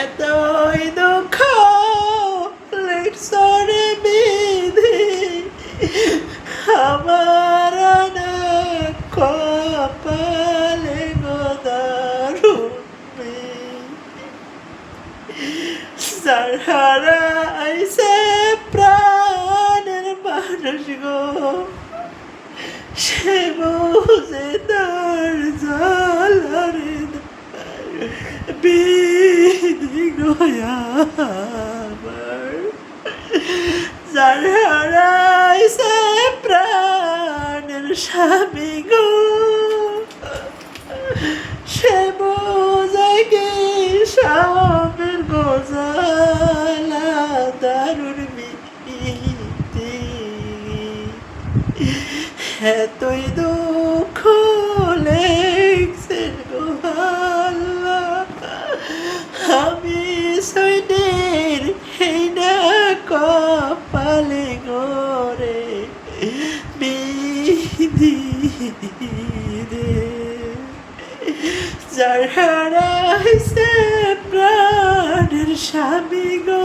এতই দুঃখ লেটসরে বিধি। আমার না কপালে গোদারুণ যার হারাইছে প্রাণের মানুষ গো, সে বুঝে তার জালারে বিধি গোয়াবার যার হারাইছে প্রাণের স্বামী গো। সে বোঝায় কি স্বামীর গোজালা দারুণ মিটি এতই দুঃখ কপালে গোরে বিধি রে যার হারাইছে প্রাণের স্বামী গো।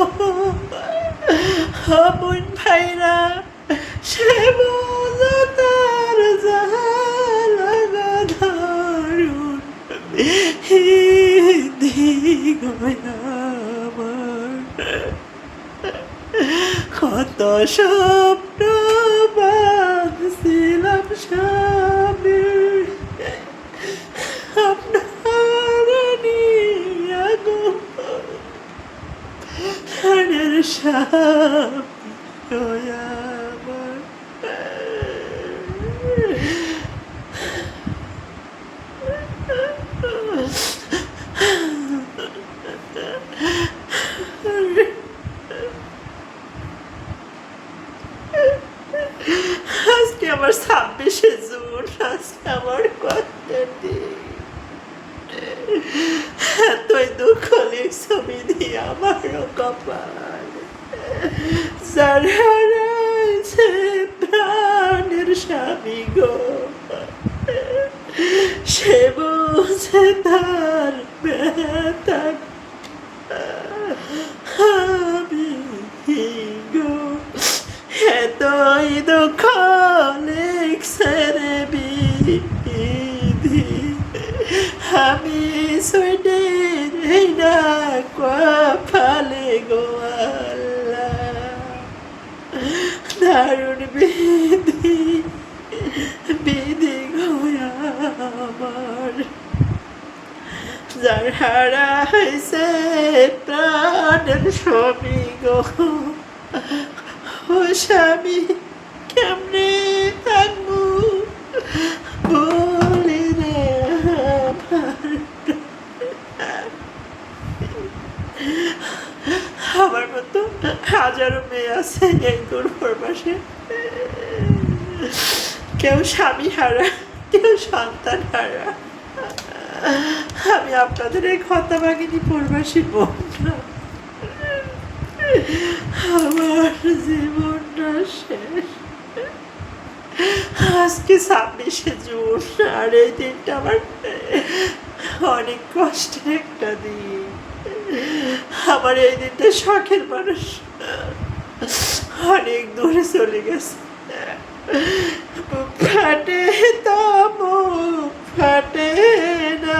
অমন ভাইরা, সে বোঝা তার জালা ধরুন। কত স্বপ্ন বাঁধছিলাম স্বামী। আপনার নিয়ে গো স্বামী আমার ছাব্বিশে জুন, আজকে আমার এতই দুঃখ ছবি দিয়ে আমারও কপাল। হারাইছে প্রাণের স্বামী গো। সে বুঝে তার ব্যথা। আমি গো? এতই দুঃখ আমি এই না কপালে দারুণ বিধি বিধি আমার। যার হারাইছে প্রাণের স্বামী গো। স্বামী, কেমনে থাকব বলি রে আমার আমার মতো হাজারো মেয়ে আছে, এই দুর্বর পাশে কেউ স্বামী হারা, কেউ সন্তান হারা। আমি আপনাদের এই কথা ভাগিনী পূর্বাসী বোন না। আমার জীবনটা শেষ। আজকে ছাব্বিশে জুন, আর এই দিনটা আমার অনেক কষ্টের একটা দিন। আমার এই দিনটা শখের মানুষ। অনেক দূরে চলে গেছে। ফাটে তো মুখ, ফাটে না।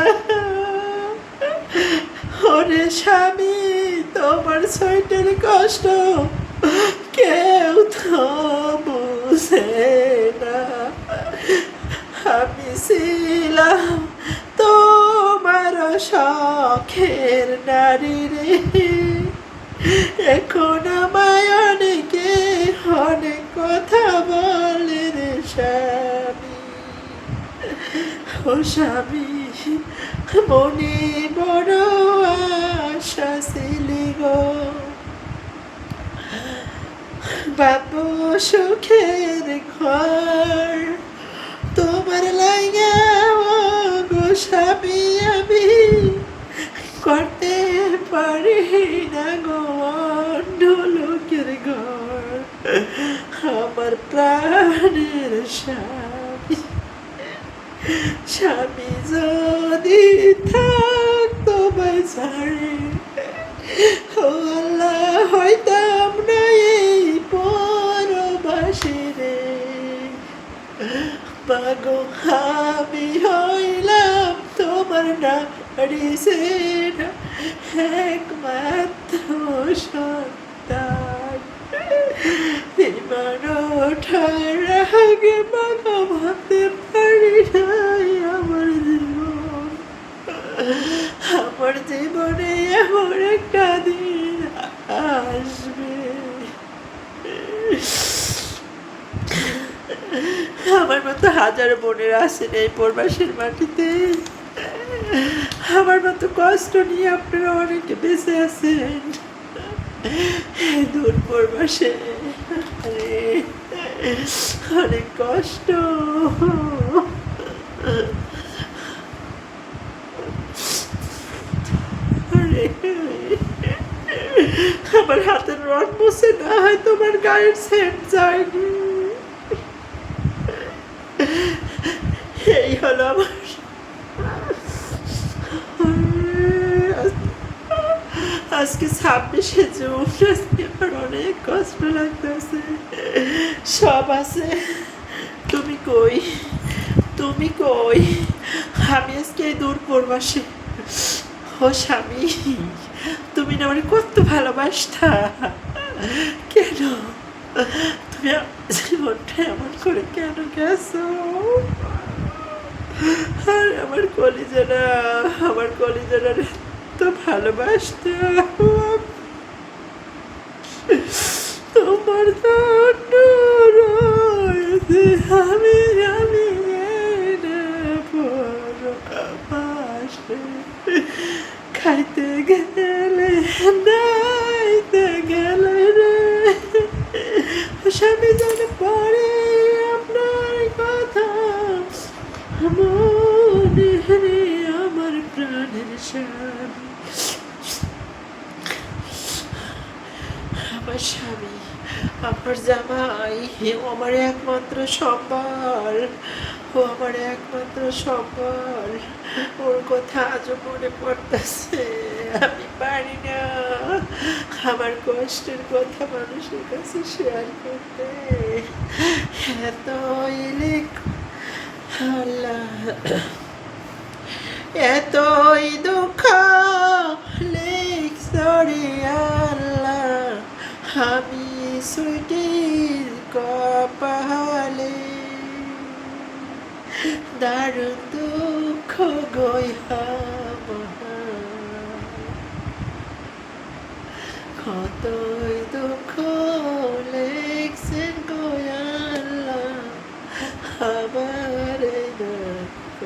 ওরে স্বামী, তোমার সোয়েটার কষ্ট কেউ তো বুঝে না। আমি ছিলাম তোমার শখের নারী রে। এখন আমায় অনেকে অনেক কথা বলে রে স্বামী। ও স্বামী, মনে বড় আশা ছিলি গো। বাবু সুখের ঘর, তোমার লাগা গো স্বামী। পারি না গো অন্য লোকের ঘর। আমার প্রাণের স্বামী স্বামী যদি থাকতো বা আমায় ছাড়ে ও আল্লাহ হইতাম না এই পরবাসে রে। মাগো আমি হইলাম তোমার নারী সেনা একমাত্র সন্তান। বিমান ওঠার আগে মাগো ভাবতে পারি নাই আমার জীবন। আমার জীবনে এমন একটা দিন আসবে। আমার মতো হাজার বোনের আছেন এই পরবাসের মাটিতে। আমার মতো কষ্ট নিয়ে আপনারা অনেকে বেঁচে আছেন। দূর পরবাসে। অনেক কষ্ট। আমার হাতের রং মুছে না হয় তোমার গায়ের সেন্ট যায়নি। এই হলো আমার আজকে ছাব্বিশে জুন আমার অনেক কষ্ট লাগতেছে। সব আছে। তুমি কই? তুমি কই? আমি আজকে দূর পড়বাসে ও স্বামী, তুমি না মানে কত ভালোবাসতা? কেন? তুমি জীবনটা এমন করে কেন গেছো? আর আমার কলিজারা আমার কলিজারা তো ভালোবাসতাম। তোমার আমি আমি পাশে খাইতে গেলে নাইতে গেলে রে স্বামী যেন পরে আমার স্বামী, আমার জামাই আমার একমাত্র সম্বল, ও আমার একমাত্র সম্বল। ওর কথা আজও মনে পড়তেছে, আমি পারি না। আমার কষ্টের কথা মানুষের কাছে শেয়ার করতে। এত ইলেক আল্লাহ। এতই দুঃখ সরি আল্লাহ, আমি সুইটির কপালে। দারুণ দুঃখ গই কতই দুঃখ লেখছেন গয়াল্লাহ আমার এই দুঃখ